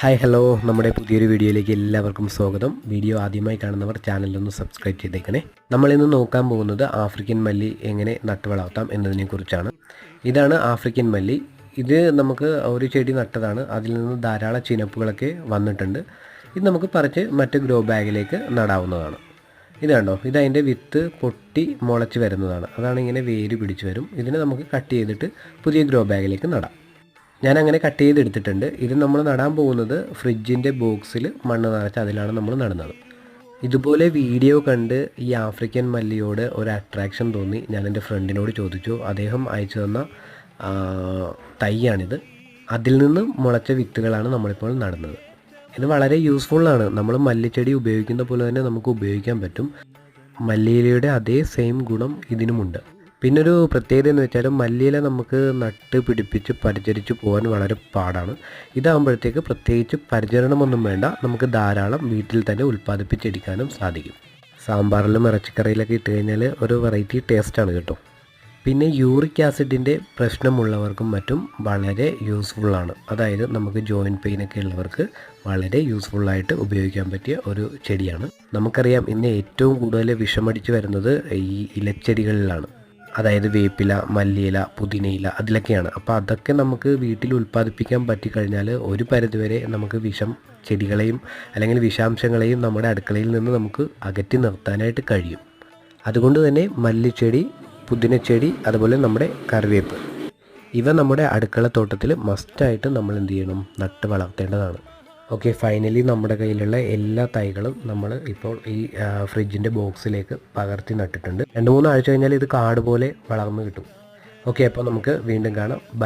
Hi hello നമ്മുടെ പുതിയൊരു വീഡിയോയിലേക്ക് എല്ലാവർക്കും സ്വാഗതം. വീഡിയോ ആദ്യമായി കാണുന്നവർ ചാനലൊന്ന് സബ്സ്ക്രൈബ് ചെയ്തേക്കണേ. നമ്മളിന്ന് നോക്കാൻ പോകുന്നത് ആഫ്രിക്കൻ മല്ലി എങ്ങനെ നട്ടുവളർത്താം എന്നതിനെക്കുറിച്ചാണ്. ഇതാണ് ആഫ്രിക്കൻ മല്ലി. ഇത് നമുക്ക് ഒരു ചെടി നട്ടതാണ്. അതിൽ നിന്ന് ധാരാളം ചിനപ്പുകളൊക്കെ വന്നിട്ടുണ്ട്. ഇത് നമുക്ക് പറിച്ച് മറ്റ് ഗ്രോ ബാഗിലേക്ക് നടാവുന്നതാണ്. ഇത് കണ്ടോ ഇത് വിത്ത് പൊട്ടി മുളച്ച് വരുന്നതാണ്. അതാണ് ഇങ്ങനെ വേര് പിടിച്ച് വരും. ഇതിനെ നമുക്ക് കട്ട് ചെയ്തിട്ട് പുതിയ ഗ്രോ ബാഗിലേക്ക് നടാം. ഞാൻ അങ്ങനെ കട്ട് ചെയ്തെടുത്തിട്ടുണ്ട്. ഇത് നമ്മൾ നടാൻ പോകുന്നത് ഫ്രിഡ്ജിന്റെ ബോക്സിൽ മണ്ണ് നിറച്ച് അതിലാണ് നമ്മൾ നടുന്നത്. ഇതുപോലെ വീഡിയോ കണ്ട് ഈ ആഫ്രിക്കൻ മല്ലിയോട് ഒരു അട്രാക്ഷൻ തോന്നി. ഞാൻ എന്റെ ഫ്രണ്ടിനോട് ചോദിച്ചു. അദ്ദേഹം അയച്ചു തന്ന തൈയാണിത്. അതിൽ നിന്ന് മുളച്ച വിത്തുകളാണ് നമ്മളിപ്പോൾ നടുന്നത്. ഇത് വളരെ യൂസ്ഫുള്ളാണ് നമ്മൾ മല്ലിച്ചെടി ഉപയോഗിക്കുന്ന പോലെ തന്നെ നമുക്ക് ഉപയോഗിക്കാൻ പറ്റും. മല്ലിയിലയുടെ അതേ സെയിം ഗുണം ഇതിനുമുണ്ട്. പിന്നെ ഒരു പ്രത്യേകത എന്ന് വെച്ചാൽ മല്ലിയില നമുക്ക് നട്ട് പിടിപ്പിച്ച് പരിചരിച്ച് പോകാൻ വളരെ പാടാണ്. ഇതാകുമ്പോഴത്തേക്ക് പ്രത്യേകിച്ച് പരിചരണമൊന്നും വേണ്ട. നമുക്ക് ധാരാളം വീട്ടിൽ തന്നെ ഉൽപ്പാദിപ്പിച്ചെടുക്കാനും സാധിക്കും. സാമ്പാറിലും ഇറച്ചിക്കറിയിലൊക്കെ ഇട്ട് കഴിഞ്ഞാൽ ഒരു വെറൈറ്റി ടേസ്റ്റാണ് കേട്ടോ. പിന്നെ യൂറിക് ആസിഡിന്റെ പ്രശ്നമുള്ളവർക്കും മറ്റും വളരെ യൂസ്ഫുള്ളാണ് അതായത് നമുക്ക് ജോയിന്റ് പെയിനൊക്കെ ഉള്ളവർക്ക് വളരെ യൂസ്ഫുള്ളായിട്ട് ഉപയോഗിക്കാൻ പറ്റിയ ഒരു ചെടിയാണ്. നമുക്കറിയാം ഇന്ന് ഏറ്റവും കൂടുതൽ വിഷമടിച്ച് വരുന്നത് ഈ ഇലച്ചെടികളിലാണ്. അതായത് വേപ്പില മല്ലിയില പുതിനയില അതിലൊക്കെയാണ്. അപ്പോൾ അതൊക്കെ നമുക്ക് വീട്ടിൽ ഉൽപ്പാദിപ്പിക്കാൻ പറ്റിക്കഴിഞ്ഞാൽ ഒരു പരിധിവരെ നമുക്ക് വിഷം ചെടികളെയും അല്ലെങ്കിൽ വിഷാംശങ്ങളെയും നമ്മുടെ അടുക്കളയിൽ നിന്ന് നമുക്ക് അകറ്റി നിർത്താനായിട്ട് കഴിയും. അതുകൊണ്ട് തന്നെ മല്ലിച്ചെടി പുതിനച്ചെടി അതുപോലെ നമ്മുടെ കറിവേപ്പ് ഇവ നമ്മുടെ അടുക്കള തോട്ടത്തിൽ മസ്റ്റായിട്ട് നമ്മൾ എന്ത് ചെയ്യണം? നട്ട് വളർത്തേണ്ടതാണ്. ഓക്കെ ഫൈനലി നമ്മുടെ കയ്യിലുള്ള എല്ലാ തൈകളും നമ്മൾ ഇപ്പോൾ ഈ ഫ്രിഡ്ജിന്റെ ബോക്സിലേക്ക് പകർത്തി നട്ടിട്ടുണ്ട്. രണ്ട് മൂന്ന് ആഴ്ച കഴിഞ്ഞാൽ ഇത് കാട് പോലെ വളർന്നു കിട്ടും. ഓക്കെ അപ്പോൾ നമുക്ക് വീണ്ടും കാണാം. ബൈ